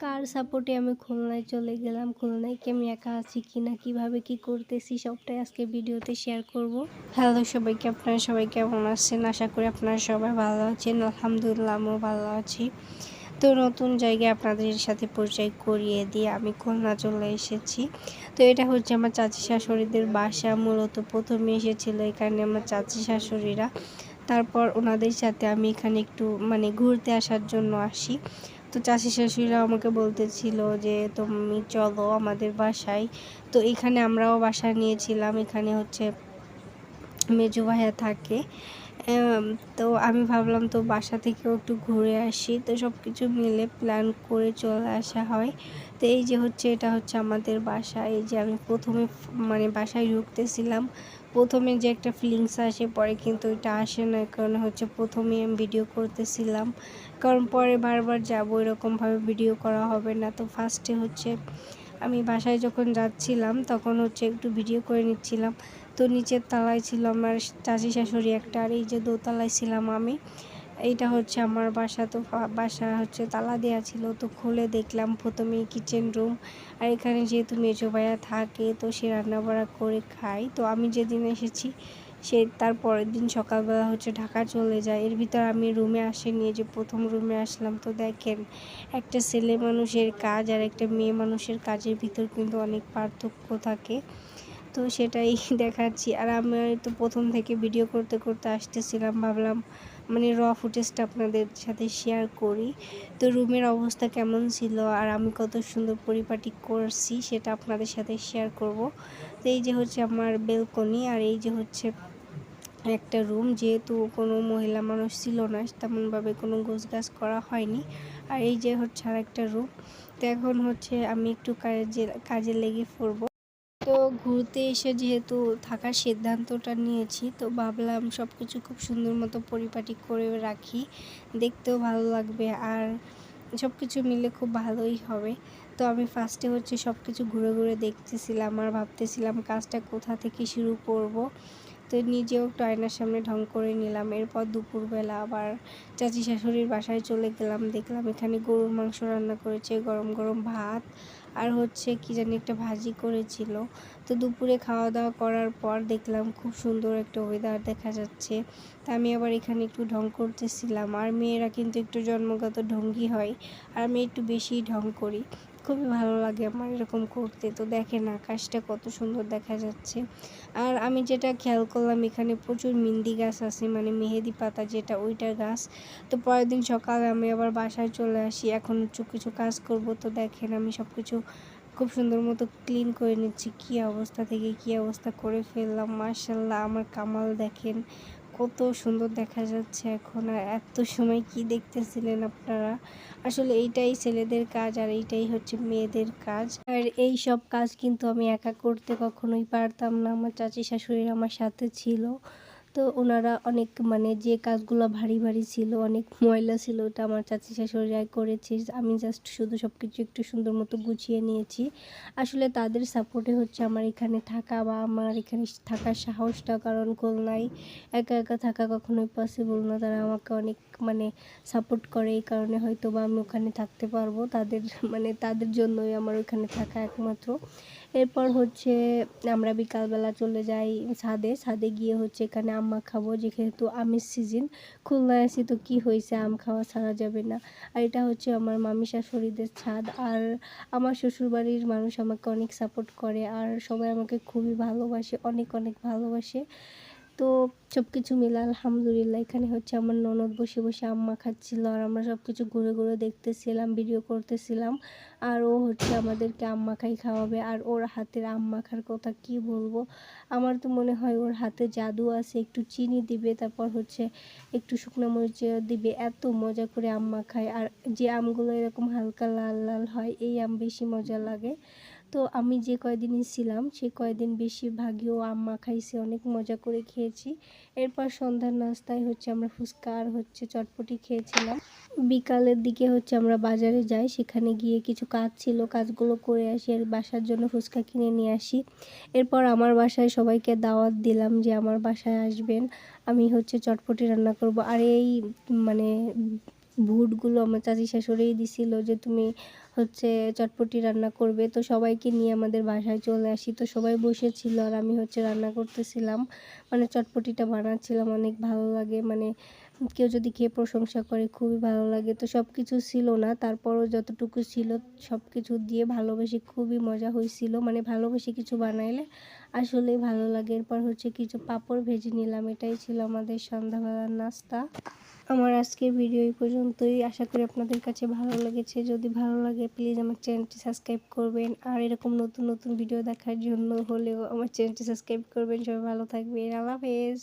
কার সাপোর্টে আমি খুলনায় চলে গেলাম? খুলনায় কি আমি একা আছি কি না কীভাবে কি করতেছি? সবটাই আজকে ভিডিওতে শেয়ার করব। হ্যালো সবাইকে, আপনারা সবাই কেমন আছেন? আশা করি আপনারা সবাই ভালো আছেন। আলহামদুলিল্লাহ, আমিও ভালো আছি। তো নতুন জায়গায় আপনাদের সাথে পরিচয় করিয়ে দিয়ে আমি খুলনা চলে এসেছি। তো এটা হচ্ছে আমার চাচি শাশুড়িদের বাসা। মূলত প্রথমে এসেছিল এখানে আমার চাচি শাশুড়িরা। তারপর ওনাদের সাথে আমি এখানে একটু মানে ঘুরতে আসার জন্য আসি। তো চাষি শাশুড়িরা আমাকে বলতেছিল যে, তুমি চলো আমাদের বাসায়। তো এখানে আমরাও বাসা নিয়েছিলাম, এখানে হচ্ছে মেজু ভাইয়া থাকে। তো আমি ভাবলাম, তো বাসা থেকেও একটু ঘুরে আসি। তো সব কিছু মিলে প্ল্যান করে চলে আসা হয়। তো এই যে হচ্ছে, এটা হচ্ছে আমাদের বাসা। এই যে আমি প্রথমে মানে বাসায় ঢুকতেছিলাম। প্রথমে যে একটা ফিলিংস আসে, পরে কিন্তু ওইটা আসে না, কারণ হচ্ছে প্রথমে আমি ভিডিও করতেছিলাম। কারণ পরে বারবার যাব, এরকমভাবে ভিডিও করা হবে না। তো ফার্স্টে হচ্ছে আমি বাসায় যখন যাচ্ছিলাম, তখন হচ্ছে একটু ভিডিও করে নিচ্ছিলাম। তো নিচের তলায় ছিল আমার চাচি শাশুড়ি একটা, আর এই যে দোতলায় ছিলাম আমি। এইটা হচ্ছে আমার বাসা, তো বাসা হচ্ছে তালা দেওয়া ছিল, তো খুলে দেখলাম প্রথমে কিচেন রুম আর এখানে যেহেতু মেজো ভাইয়া থাকে, তো সে রান্নাবাড়া করে খায়। তো আমি যেদিন এসেছি, সে তার পরের দিন সকালবেলা হচ্ছে ঢাকা চলে যায়। এর ভিতর আমি রুমে আসিনি যে প্রথম রুমে আসলাম। তো দেখেন, একটা ছেলে মানুষের কাজ আর একটা মেয়ে মানুষের কাজের ভিতর কিন্তু অনেক পার্থক্য থাকে। তো সেটাই দেখাচ্ছি। আর আমি তো প্রথম থেকে ভিডিও করতে করতে আসতেছিলাম, ভাবলাম মানে র ফুটেজটা আপনাদের সাথে শেয়ার করি। তো রুমের অবস্থা কেমন ছিল আর আমি কত সুন্দর পরিপাটি করছি সেটা আপনাদের সাথে শেয়ার করব। তো এই যে হচ্ছে আমার বেলকনি আর এই যে হচ্ছে একটা রুম যেহেতু কোনো মহিলা মানুষ ছিল না, তেমনভাবে কোনো গাছ করা হয়নি। আর এই যে হচ্ছে আর একটা রুম তো এখন হচ্ছে আমি একটু কাজে কাজে লেগে পড়ব। তো ঘুরতে এসে যেহেতু থাকার সিদ্ধান্তটা নিয়েছি, তো ভাবলাম সব কিছু খুব সুন্দর মতো পরিপাটি করে রাখি। দেখতেও ভালো লাগবে আর সব কিছু মিলে খুব ভালোই হবে। তো আমি ফার্স্টে হচ্ছে সব কিছু ঘুরে ঘুরে দেখতেছিলাম আর ভাবতেছিলাম কাজটা কোথা থেকে শুরু করব। তো নিজেও একটু আয়নার সামনে ঢং করে নিলাম। এরপর দুপুরবেলা আবার চাচি শাশুড়ির বাসায় চলে গেলাম। দেখলাম এখানে গরুর মাংস রান্না করেছে, গরম গরম ভাত আর হচ্ছে কি জানি একটা ভাজি করেছিল। তো দুপুরে খাওয়া দাওয়া করার পর দেখলাম খুব সুন্দর একটা ওয়েদার দেখা যাচ্ছে। তা আমি আবার এখানে একটু ঢং করতেছিলাম। আর মেয়েরা কিন্তু একটু জন্মগত ঢঙ্গি হয়, আর আমি একটু বেশি ঢং করি। খুবই ভালো লাগে আমার এরকম করতে। তো দেখেন আকাশটা কত সুন্দর দেখা যাচ্ছে। আর আমি যেটা খেয়াল করলাম, এখানে প্রচুর মিন্দি গাছ আছে মানে মেহেদি পাতা যেটা, ওইটার গাছ। তো পরের দিন সকালে আমি আবার বাসায় চলে আসি, এখন কিছু কিছু কাজ করব। তো দেখেন আমি সব কিছু খুব সুন্দর মতো ক্লিন করে নিচ্ছি। কী অবস্থা থেকে কী অবস্থা করে ফেললাম মার্শাল্লাহ আমার কামাল দেখেন। কত সুন্দর দেখা যাচ্ছে এখন, আর এত সময় কি দেখতেছিলেন আপনারা? আসলে এইটাই ছেলেদের কাজ আর এইটাই হচ্ছে মেয়েদের কাজ। আর এই সব কাজ কিন্তু আমি একা করতে কখনোই পারতাম না। আমার চাচি শাশুড়ির আমার সাথে ছিল। তো ওনারা অনেক মানে যে কাজগুলো ভারী ভারী ছিল, অনেক ময়লা ছিল, ওটা আমার চাচি শাশুড়িরাই করেছে। আমি জাস্ট শুধু সব কিছু একটু সুন্দর মতো গুছিয়ে নিয়েছি। আসলে তাদের সাপোর্টে হচ্ছে আমার এখানে থাকা বা আমার এখানে থাকার সাহসটা, কারণ খুলনায় একা একা থাকা কখনোই পসিবল না। তারা আমাকে অনেক মানে সাপোর্ট করে, এই কারণে হয়তো বা আমি ওখানে থাকতে পারব। তাদের মানে তাদের জন্যই আমার ওখানে থাকা একমাত্র। এরপর হচ্ছে আমরা বিকালবেলা চলে যাই ছাদে। ছাদে গিয়ে হচ্ছে এখানে আম খাব, যেহেতু আমের সিজন খুলনায় আসি তো কী হয়েছে, আম খাওয়া ছাড়া যাবে না। আর এটা হচ্ছে আমার মামি শাশুড়িদের ছাদ। আর আমার শ্বশুরবাড়ির মানুষ আমাকে অনেক সাপোর্ট করে, আর সবাই আমাকে খুবই ভালোবাসে, অনেক অনেক ভালোবাসে। তো সব কিছু মিলে আলহামদুলিল্লাহ, এখানে হচ্ছে আমার ননদ বসে বসে আম্মা খাচ্ছিল আর আমরা সব কিছু ঘুরে ঘুরে দেখতেছিলাম ভিডিও করতেছিলাম। আর ও হচ্ছে আমাদেরকে আম্মা খাই খাওয়াবে আর ওর হাতের আম্মা খার কথা কি বলব? আমার তো মনে হয় ওর হাতে জাদু আছে, একটু চিনি দিবে, তারপর হচ্ছে একটু শুকনো মরিচ দিবে, এত মজা করে আম্মা খায়। আর যে আমগুলো এরকম হালকা লাল লাল হয়, এই আম বেশি মজা লাগে। তো আমি যে কয়দিনই ছিলাম, সে কয়দিন বেশিরভাগই ও আম্মা খাইছে, অনেক মজা করে খেয়েছি। এরপর সন্ধ্যার নাস্তায় হচ্ছে আমরা ফুচকা আর হচ্ছে চটপটি খেয়েছিলাম। বিকালের দিকে হচ্ছে আমরা বাজারে যাই, সেখানে গিয়ে কিছু কাজ ছিল, কাজগুলো করে আসি আর বাসার জন্য ফুচকা কিনে নিয়ে আসি। এরপর আমার বাসায় সবাইকে দাওয়াত দিলাম যে আমার বাসায় আসবেন, আমি হচ্ছে চটপটি রান্না করব। আর এই মানে ভুটগুলো আমার চাচি শাশুড়িই দিছিল যে তুমি হচ্ছে চটপটি রান্না করবে। তো সবাইকে নিয়ে আমাদের বাসায় চলে আসি। তো সবাই বসেছিল আর আমি হচ্ছে রান্না করতেছিলাম। মানে চটপটিটা বানাচ্ছিলাম, অনেক ভালো লাগে। মানে কেউ যদি খেয়ে প্রশংসা করে, খুবই ভালো লাগে। তো সব কিছু ছিল না। তারপরও যতটুকু ছিল সব কিছু দিয়ে ভালোবেসে খুবই মজা হয়েছিল। মানে ভালোবেসে কিছু বানাইলে আসলেই ভালো লাগে। এরপর হচ্ছে কিছু পাঁপড় ভেজে নিলাম। এটাই ছিল আমাদের সন্ধ্যাবেলার নাস্তা। আমার আজকের ভিডিও এই পর্যন্তই। আশা করি আপনাদের কাছে ভালো লেগেছে। যদি ভালো লাগে প্লিজ আমার চ্যানেলটি সাবস্ক্রাইব করবেন। আর এরকম নতুন নতুন ভিডিও দেখার জন্য হলেও আমার চ্যানেলটি সাবস্ক্রাইব করবেন। সবাই ভালো থাকবেন। আল্লাহ হাফেজ।